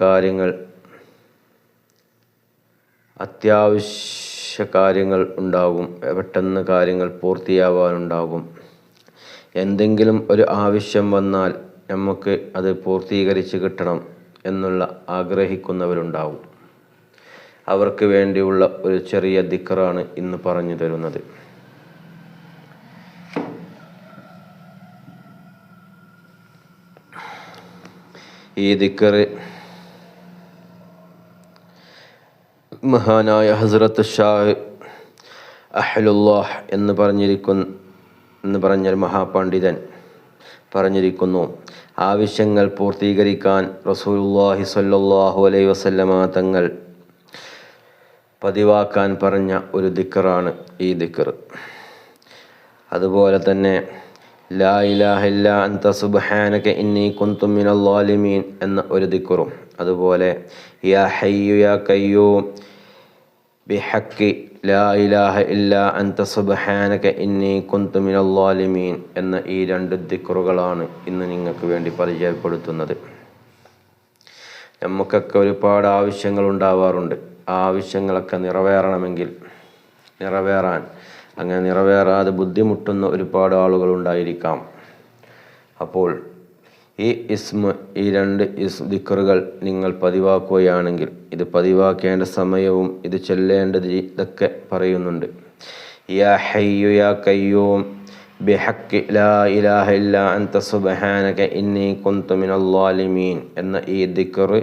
കാര്യങ്ങൾ അത്യാവശ്യ കാര്യങ്ങൾ ഉണ്ടാകും പെട്ടെന്ന് കാര്യങ്ങൾ പൂർത്തിയാവാനുണ്ടാകും. എന്തെങ്കിലും ഒരു ആവശ്യം വന്നാൽ നമുക്ക് അത് പൂർത്തീകരിച്ച് കിട്ടണം എന്നുള്ള ആഗ്രഹിക്കുന്നവരുണ്ടാവും. അവർക്ക് വേണ്ടിയുള്ള ഒരു ചെറിയ ദിക്കറാണ് ഇന്ന് പറഞ്ഞു തരുന്നത്. ഈ ദിക്കറ് മഹാനായ ഹസ്രത്ത് ഷാ അഹ്ലുല്ലാഹ് എന്ന് പറഞ്ഞിരിക്കുന്ന എന്ന് പറഞ്ഞ മഹാപണ്ഡിതൻ പറഞ്ഞിരിക്കുന്നു. ആവശ്യങ്ങൾ പൂർത്തീകരിക്കാൻ റസൂലുള്ളാഹി സ്വല്ലല്ലാഹു അലൈഹി വസല്ലമ തങ്ങൾ പതിവാക്കാൻ പറഞ്ഞ ഒരു ദിക്കറാണ് ഈ ദിക്കർ. അതുപോലെ തന്നെ ലാ ഇലാഹ ഇല്ല അന്ത സുബ്ഹാനക ഇന്നി കുന്തു മിനൽ എന്ന ഒരു ദിക്കറും. അതുപോലെ യാ ഹയ്യു യാ കയ്യൂം ബിഹക്കി ലാ ഇലാഹ ഇല്ല അൻത സുബ്ഹാനക ഇന്നി കുന്തു മിനൽ ളാലിമീൻ എന്ന ഈ രണ്ട് ദിക്റുകളാണ് ഇന്ന് നിങ്ങൾക്ക് വേണ്ടി പരിചയപ്പെടുത്തുന്നത്. നമുക്കൊക്കെ ഒരുപാട് ആവശ്യങ്ങൾ ഉണ്ടാവാറുണ്ട്. ആ ആവശ്യങ്ങളൊക്കെ നിറവേറണമെങ്കിൽ നിറവേറാൻ അങ്ങനെ നിറവേറാതെ ബുദ്ധിമുട്ടുന്ന ഒരുപാട് ആളുകൾ ഉണ്ടായിരിക്കാം. അപ്പോൾ ഈ ഇസ്മ ഈ രണ്ട് ഇസ് ദിക്കറുകൾ നിങ്ങൾ പതിവാക്കുകയാണെങ്കിൽ ഇത് പതിവാക്കേണ്ട സമയവും ഇത് ചെല്ലേണ്ടത് ഇതൊക്കെ പറയുന്നുണ്ട്. യാ ഹയ്യു യാ ലാ ഇലാഹ ഇല്ല അൻത ഇന്നി കുന്തു മിനൽ എന്ന ഈ ദിക്കറ്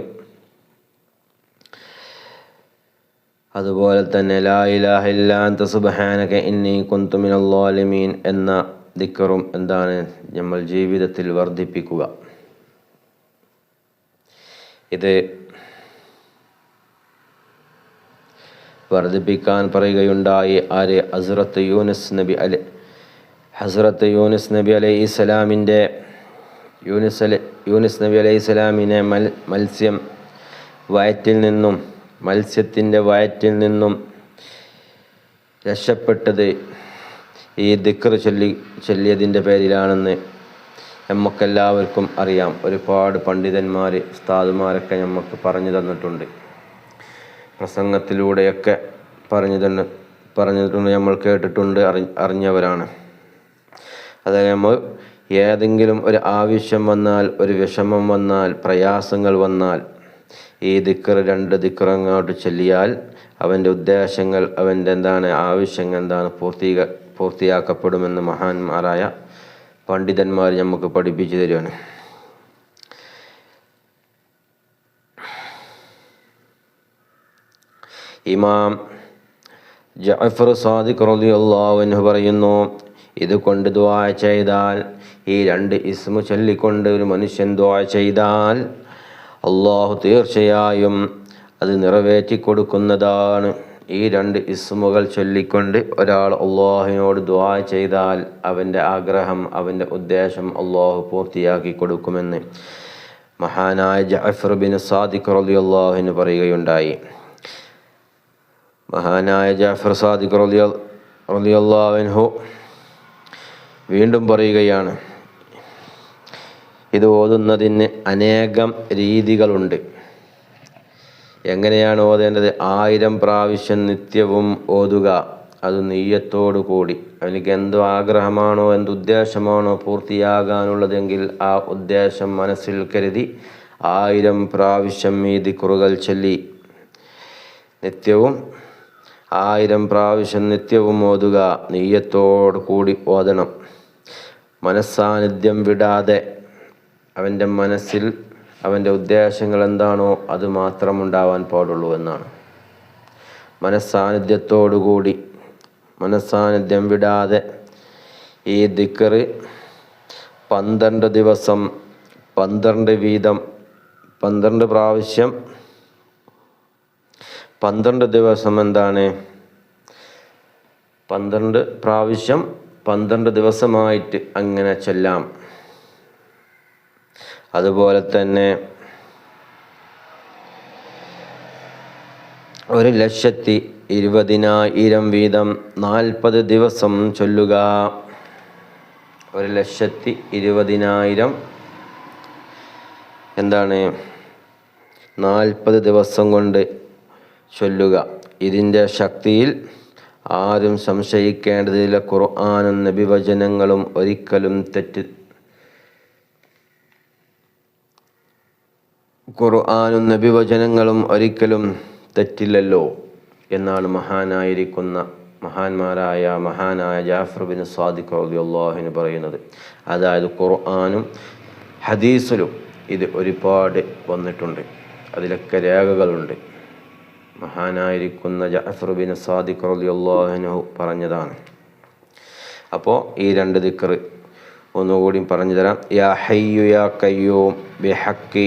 അതുപോലെ തന്നെ ലാ ഇലാഹ ഇല്ല അന്ത സുബ്ഹാനക ഇന്നി കുന്തു മിനൽ എന്ന ദിക്കറും എന്താണ് നമ്മൾ ജീവിതത്തിൽ വർദ്ധിപ്പിക്കുക. ഇത് വർദ്ധിപ്പിക്കാൻ പറയുകയുണ്ടായി ആര്? ഹസ്രത്ത് യൂനസ് നബി അലി ഹസ്രത്ത് യൂനിസ് നബി അലൈഹി സ്വലാമിന്റെ യൂനിസ് അലി യൂനിസ് നബി അലൈഹി സ്വലാമിനെ മൽ മത്സ്യം വയറ്റിൽ നിന്നും മത്സ്യത്തിന്റെ വയറ്റിൽ നിന്നും രക്ഷപ്പെട്ടത് ഈ ദിക്കർ ചൊല്ലി ചൊല്ലിയതിന്റെ പേരിലാണെന്ന് നമുക്കെല്ലാവർക്കും അറിയാം. ഒരുപാട് പണ്ഡിതന്മാർ ഉസ്താദുമാരൊക്കെ നമുക്ക് പറഞ്ഞു തന്നിട്ടുണ്ട്. പ്രസംഗത്തിലൂടെയൊക്കെ പറഞ്ഞു തന്നെ പറഞ്ഞിട്ടുണ്ട് നമ്മൾ കേട്ടിട്ടുണ്ട് അറി അറിഞ്ഞവരാണ്. അതായത് നമ്മൾ ഏതെങ്കിലും ഒരു ആവശ്യം വന്നാൽ ഒരു വിഷമം വന്നാൽ പ്രയാസങ്ങൾ വന്നാൽ ഈ ദിക്കർ രണ്ട് ദിക്കറങ്ങോട്ട് ചൊല്ലിയാൽ അവന്റെ ഉദ്ദേശങ്ങൾ അവന്റെ എന്താണ് ആവശ്യങ്ങൾ എന്താണ് പൂർത്തീക പൂർത്തിയാക്കപ്പെടുമെന്ന് മഹാന്മാരായ പണ്ഡിതന്മാർ നമുക്ക് പഠിപ്പിച്ചു തരുവാണ്. ഇമാം ജഅഫർ സാദിഖ് റളിയല്ലാഹു പറയുന്നു ഇത് കൊണ്ട് ദുആ ചെയ്താൽ ഈ രണ്ട് ഇസ്മു ചൊല്ലിക്കൊണ്ട് ഒരു മനുഷ്യൻ ദുആ ചെയ്താൽ അള്ളാഹു തീർച്ചയായും അത് നിറവേറ്റി കൊടുക്കുന്നതാണ് ഈ രണ്ട് ഇസ്മുകൾ ചൊല്ലിക്കൊണ്ട് ഒരാൾ അള്ളാഹുവിനോട് ദ്വാ ചെയ്താൽ അവന്റെ ആഗ്രഹം അവന്റെ ഉദ്ദേശം അള്ളാഹു പൂർത്തിയാക്കി കൊടുക്കുമെന്ന് മഹാനായ ജഅഫർ ബിൻ സാദിഖ് അള്ളാഹുവിന് പറയുകയുണ്ടായി. മഹാനായ ജാഫർ സാദിഖ് റളിയ റളിയല്ലാഹുവിൻഹു വീണ്ടും പറയുകയാണ് ഇത് ഓതുന്നതിന് അനേകം രീതികളുണ്ട്. എങ്ങനെയാണ് ഓതേണ്ടത് ആയിരം പ്രാവശ്യം നിത്യവും ഓതുക. അത് നെയ്യത്തോടു കൂടി. അവനിക്ക് എന്തോ ആഗ്രഹമാണോ എന്ത് ഉദ്ദേശമാണോ പൂർത്തിയാകാനുള്ളതെങ്കിൽ ആ ഉദ്ദേശം മനസ്സിൽ കരുതി ആയിരം പ്രാവശ്യം ഈ ദിക്കുറുകൾ ചൊല്ലി. നിത്യവും ആയിരം പ്രാവശ്യം നിത്യവും ഓതുക. നെയ്യത്തോടു കൂടി ഓതണം. മനസ്സാന്നിധ്യം വിടാതെ അവന്റെ മനസ്സിൽ അവന്റെ ഉദ്ദേശങ്ങൾ എന്താണോ അത് മാത്രം ഉണ്ടാവാൻ പാടുള്ളൂ എന്നാണ്. മനസ്സാന്നിധ്യത്തോടുകൂടി മനസ്സാന്നിധ്യം വിടാതെ ഈ ദിക്കറ് പന്ത്രണ്ട് ദിവസം പന്ത്രണ്ട് വീതം പന്ത്രണ്ട് പ്രാവശ്യം പന്ത്രണ്ട് ദിവസം എന്താണ്? പന്ത്രണ്ട് പ്രാവശ്യം പന്ത്രണ്ട് ദിവസമായിട്ട് അങ്ങനെ ചെല്ലാം. അതുപോലെ തന്നെ ഒരു ലക്ഷത്തി ഇരുപതിനായിരം വീതം നാൽപ്പത് ദിവസം ചൊല്ലുക. ഒരു ലക്ഷത്തി ഇരുപതിനായിരം എന്താണ്? നാൽപ്പത് ദിവസം കൊണ്ട് ചൊല്ലുക. ഇതിന്റെ ശക്തിയിൽ ആരും സംശയിക്കേണ്ടതില്ല. ഖുർആാനും നബിവചനങ്ങളും ഒരിക്കലും തെറ്റ് ഖുർആാനും നബിവചനങ്ങളും ഒരിക്കലും തെറ്റില്ലല്ലോ എന്നാണ് മഹാനായിരിക്കുന്ന മഹാന്മാരായ മഹാനായ ജാഫർ ബിൻ സാദിഖ് അള്ളാഹുവിന് പറയുന്നത്. അതായത് ഖുർആാനും ഹദീസിലും ഇത് ഒരുപാട് വന്നിട്ടുണ്ട്. അതിലൊക്കെ രേഖകളുണ്ട്. മഹാനായിരിക്കുന്ന ജാഫർ ബിൻ സാദിഖ് റളിയല്ലാഹുവിനു പറഞ്ഞതാണ്. അപ്പോൾ ഈ രണ്ട് ദിക്കർ ഒന്നുകൂടി പറഞ്ഞു തരാം. യാ ഹയ്യു യാ കയ്യൂം ബിഹക്കി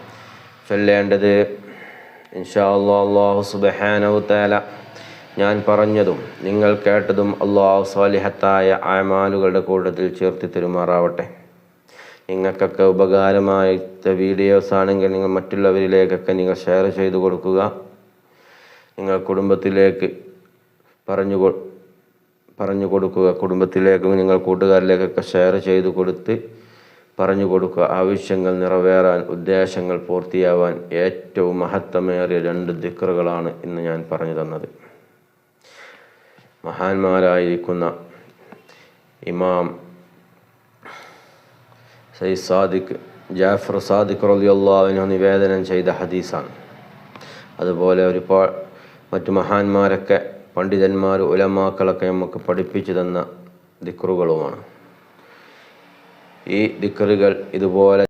ചൊല്ലേണ്ടത്? ഇൻഷാ സുബ്ഹാനഹു തആല ഞാൻ പറഞ്ഞതും നിങ്ങൾ കേട്ടതും അള്ളാഹു സ്വാലിഹത്തായ ആമാലുകളുടെ കൂട്ടത്തിൽ ചേർത്തി തരുമാറാവട്ടെ. നിങ്ങൾക്കൊക്കെ ഉപകാരമായ വീഡിയോസ് ആണെങ്കിൽ നിങ്ങൾ മറ്റുള്ളവരിലേക്കൊക്കെ നിങ്ങൾ ഷെയർ ചെയ്തു കൊടുക്കുക. നിങ്ങൾ കുടുംബത്തിലേക്ക് പറഞ്ഞു പറഞ്ഞു കൊടുക്കുക. കുടുംബത്തിലേക്കും നിങ്ങൾ കൂട്ടുകാരിലേക്കൊക്കെ ഷെയർ ചെയ്തു കൊടുത്ത് പറഞ്ഞു കൊടുക്കുക. ആവശ്യങ്ങൾ നിറവേറാൻ ഉദ്ദേശങ്ങൾ പൂർത്തിയാവാൻ ഏറ്റവും മഹത്വമേറിയ രണ്ട് ദിക്കറുകളാണ് ഇന്ന് ഞാൻ പറഞ്ഞു തന്നത്. മഹാന്മാരായിരിക്കുന്ന ഇമാം സയ്യിദ് സാദിഖ് ജാഫർ സാദിഖ് റളിയല്ലാഹുവിനു നിവേദനം ചെയ്ത ഹദീസാണ്. അതുപോലെ ഒരുപാട് മറ്റു മഹാന്മാരൊക്കെ പണ്ഡിതന്മാർ ഉലമാക്കളൊക്കെ നമുക്ക് പഠിപ്പിച്ചു തന്ന ദിക്റുകളുമാണ്. ഈ ദിക്കറുകൾ ഇതുപോലെ